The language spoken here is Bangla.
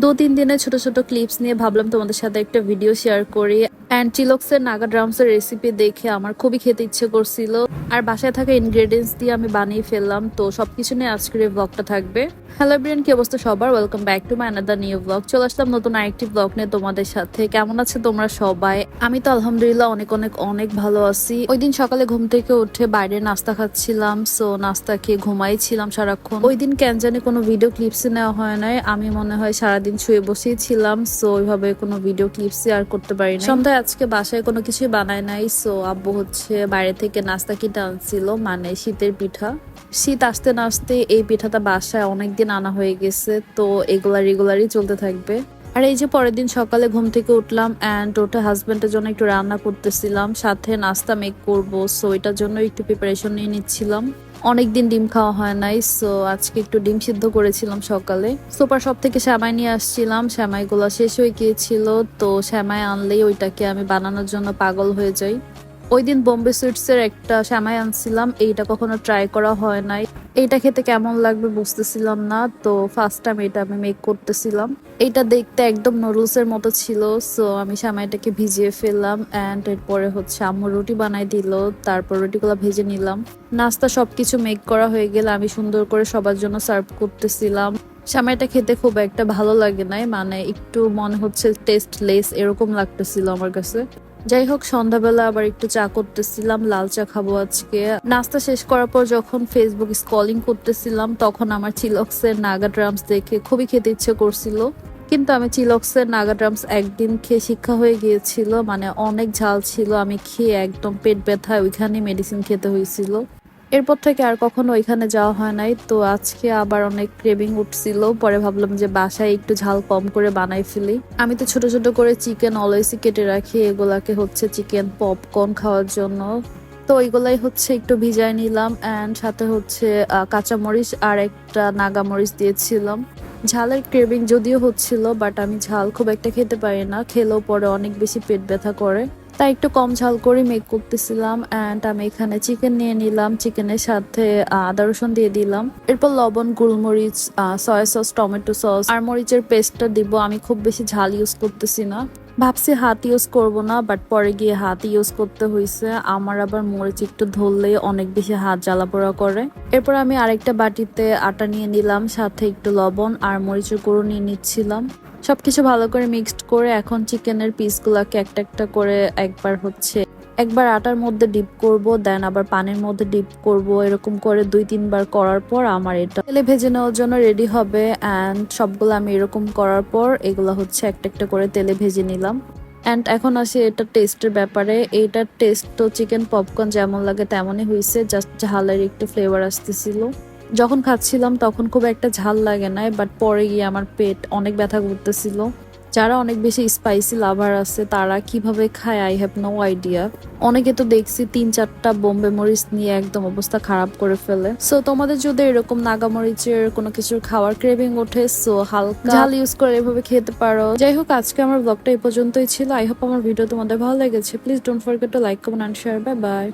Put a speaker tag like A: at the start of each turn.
A: দু তিন দিনের ছোট ছোট ক্লিপস নিয়ে ভাবলাম তোমাদের সাথে একটা ভিডিও শেয়ার করি। অ্যান্ড চিলক্সের নাগা ড্রামসের রেসিপি দেখে আমার খুবই খেতে ইচ্ছে করছিল। আর বাসায় থাকা ইনগ্রেডিয়েন্টস দিয়ে আমি বানিয়ে ফেললাম। তো সবকিছু নিয়ে আজকের এই ব্লগটা থাকবে। হ্যালো ব্রিয়ান কি অবস্থা সবার? Welcome back to my another new blog চলে আসলাম নতুন আরেকটি ব্লগ নিয়ে তোমাদের সাথে। কেমন আছে তোমরা সবাই? আমি তো আলহামদুলিল্লাহ অনেক অনেক অনেক ভালো আছি। ওই দিন সকালে ঘুম থেকে উঠে বাইরে নাস্তা খাচ্ছিলাম। সো নাস্তা খেয়ে ঘুমাইছিলাম সারাক্ষণ। ওই দিন কেন জানি কোনো ভিডিও ক্লিপস নেওয়া হয় নাই। আমি মনে হয় সারাদিন শুয়ে বসেই ছিলাম সো ওইভাবে কোনো ভিডিও ক্লিপস আর করতে পারি না সন্ধ্যায় আজকে বাসায় কোনো কিছুই বানায় নাই সো আব্বু হচ্ছে বাইরে থেকে নাস্তা কিনে আনছিল মানে শীতের পিঠা। শীত আসতে না আসতে এই পিঠাটা বাসায় অনেকদিন আনা হয়ে গেছে, তো এগুলা রেগুলারই চলতে থাকবে। আর এই যে পরের দিন সকালে ঘুম থেকে উঠলাম অ্যান্ড ওটা হাজব্যান্ডের জন্য একটু রান্না করতেছিলাম, সাথে নাস্তা মেক করব সো এটার জন্য একটু প্রিপারেশন নিয়ে নিচ্ছিলাম। অনেকদিন ডিম খাওয়া হয় নাই সো আজকে একটু ডিম সিদ্ধ করেছিলাম সকালে। সুপার শপ থেকে শ্যামাই নিয়ে আসছিলাম, শ্যামাইগুলো শেষ হয়ে গিয়েছিল, তো শ্যামাই আনলেই ওইটাকে আমি বানানোর জন্য পাগল হয়ে যাই। ওই দিন বোম্বে সুইটসের একটা শ্যামাই আনছিলাম, এইটা কখনো ট্রাই করা হয় নাই। এইটা খেতে কেমন লাগবে বুঝতেছিলাম না, তো ফার্স্ট টাইম এটা আমি মেক করতেছিলাম। এইটা দেখতে একদম নুডলসের মতো ছিল সো আমি শ্যামাইটাকে ভিজিয়ে ফেললাম অ্যান্ড এরপরে হচ্ছে আম্মু রুটি বানাই দিল, তারপর রুটিগুলো ভেজে নিলাম। নাস্তা সবকিছু মেক করা হয়ে গেলে আমি সুন্দর করে সবার জন্য সার্ভ করতেছিলাম। শ্যামাইটা খেতে খুব একটা ভালো লাগে নাই মানে একটু মনে হচ্ছে টেস্ট লেস এরকম লাগতেছিল আমার কাছে। যাই হোক সন্ধ্যাবেলা আবার একটু চা করতেছিলাম, লাল চা খাব আজকে। নাস্তা শেষ করার পর যখন ফেসবুক স্কলিং করতেছিলাম, তখন আমার চিলক্সের নাগা ড্রামস দেখে খুবই খেতে ইচ্ছে করছিল। কিন্তু আমি চিলক্সের নাগা ড্রামস একদিন খেয়ে শিক্ষা হয়ে গিয়েছিল মানে অনেক ঝাল ছিল, আমি খেয়ে একদম পেট ব্যথায় ওইখানে মেডিসিন খেতে হয়েছিল। এরপর থেকে আর কখনো ওইখানে যাওয়া হয় নাই। তো আজকে আবার অনেক ক্রেভিং উঠছিল। পরে ভাবলাম যে বাসায় একটু ঝাল কম করে বানাই ফেলি। আমি তো ছোট ছোট করে চিকেন অলওয়েসই কেটে রাখি। এগুলাকে হচ্ছে চিকেন পপকর্ন খাওয়ার জন্য। তো ওইগুলাই হচ্ছে একটু ভিজায় নিলাম। অ্যান্ড সাথে হচ্ছে কাঁচামরিচ আর একটা নাগামরিচ দিয়েছিলাম। ঝালের ক্রেভিং যদিও হচ্ছিল বাট আমি ঝাল খুব একটা খেতে পারি না। খেলেও পরে অনেক বেশি পেট ব্যথা করে। তাই একটু কম ঝাল করে মেক করতেছিলাম অ্যান্ড আমি এখানে চিকেন নিয়ে নিলাম চিকেনের সাথে আদা রসুন দিয়ে দিলাম। এরপর লবণ, গোলমরিচ সয়া সস টমেটো সস আর মরিচের পেস্টটা দিব। আমি খুব বেশি ঝাল ইউজ করতেছি না। ভাবছি হাত ইউজ করব না বাট পরে গিয়ে হাত ইউজ করতে হয়েছে আমার আবার মরিচ একটু ধরলে অনেক বেশি হাত জ্বালা পোড়া করে। এরপর আমি আরেকটা বাটিতে আটা নিয়ে নিলাম, সাথে একটু লবণ আর মরিচের গুঁড়ো নিয়ে নিচ্ছিলাম। সবকিছু ভালো করে মিক্সড করে এখন চিকেনের পিসগুলোকে একটা একটা করে একবার হচ্ছে একবার আটার মধ্যে ডিপ করব দেন আবার পানির মধ্যে ডিপ করব, এরকম করে দুই, তিনবার করার পর আমার এটা তেলে ভেজে নেওয়ার জন্য রেডি হবে অ্যান্ড সবগুলো আমি এরকম করার পর এগুলো হচ্ছে একটা একটা করে তেলে ভেজে নিলাম। অ্যান্ড এখন আসি এটা টেস্টের ব্যাপারে। এইটার টেস্ট তো চিকেন পপকর্ন যেমন লাগে তেমনই হয়েছে জাস্ট ঝালের একটু ফ্লেভার আসতেছিল। যখন খাচ্ছিলাম তখন খুব একটা ঝাল লাগে নাই বাট পরে গিয়ে আমার পেট অনেক ব্যথা করতেছিল। যারা অনেক বেশি স্পাইসি লাভার আছে, তারা কীভাবে খায় আই হ্যাভ নো আইডিয়া অনেকে তো দেখছি তিন চারটা বোম্বে মরিচ নিয়ে একদম অবস্থা খারাপ করে ফেলে। সো তোমাদের যদি এরকম নাগা মরিচের কোনো কিছুর খাওয়ার ক্রেভিং ওঠে সো হালকা ঝাল ইউজ করে এভাবে খেতে পারো। যাই হোক, আজকে আমার ব্লগটা এই পর্যন্তই ছিল। আই হোপ আমার ভিডিও তোমাদের ভালো লেগেছে। Please don't forget to like comment and share bye bye